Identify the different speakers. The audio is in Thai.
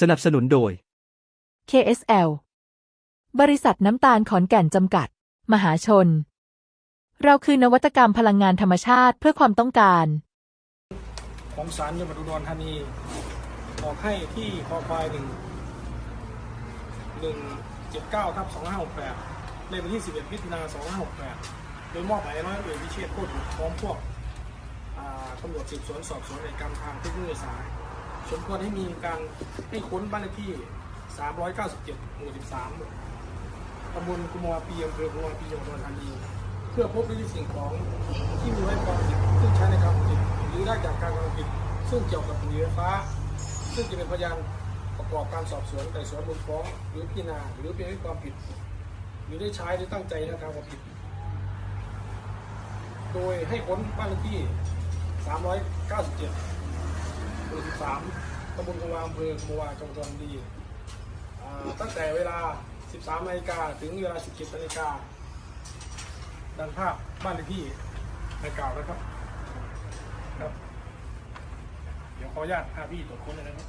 Speaker 1: สนับสนุนโดย
Speaker 2: KSL บริษัทน้ำตาลขอนแก่นจำกัด มหาชน เราคือนวัตกรรมพลังงานธรรมชาติเพื่อความต้องการ
Speaker 3: ของศาลจังหวัดอุดรธานีออกให้ที่คอควายหนึ่งหนึ่งเจ็ดเก้าทับสองห้าหกแปดในวันที่สิบเอ็ดมิถุนาสองห้าหกแปดโดยมอบหมายร้อยเอกวิเชษฐ์โคตรบุตรพร้อมพวกอ่าตำรวจสืบสวนสอบสวนในกรรมทางเทคโนโลยีสาร สมควรให้มีการให้ค้นบ้านเลขที่ 397 หมู่ 13 ตำบลกุมวาปีอำเภอกุมวาปีจังหวัดอุดรธานี เพื่อพบในสิ่งของที่มีไว้ความผิดซึ่งใช้ในการผิดหรือได้จากการกระทำผิดซึ่งเกี่ยวกับบุหรี่ไฟฟ้า ซึ่งจะเป็นพยานประกอบการสอบสวนไต่สวนมูลฟ้อง หรือพิจารณาหรือเป็นให้ความผิด หรือได้ใช้หรือตั้งใจในทางความผิด โดยให้ค้นบ้านเลขที่ 397 หมู่13ตำบลกวางอำเภอกุมวาจังหวัดอุดรธานีอ่าตั้งแต่เวลา 13นาฬิกาถึงเวลา 17นาฬิกาดังภาพบ้านเลขที่ในกล่าวนะครับครับ เดี๋ยวขออนุญาตพาพี่ตรวจค้นเลยนะครับ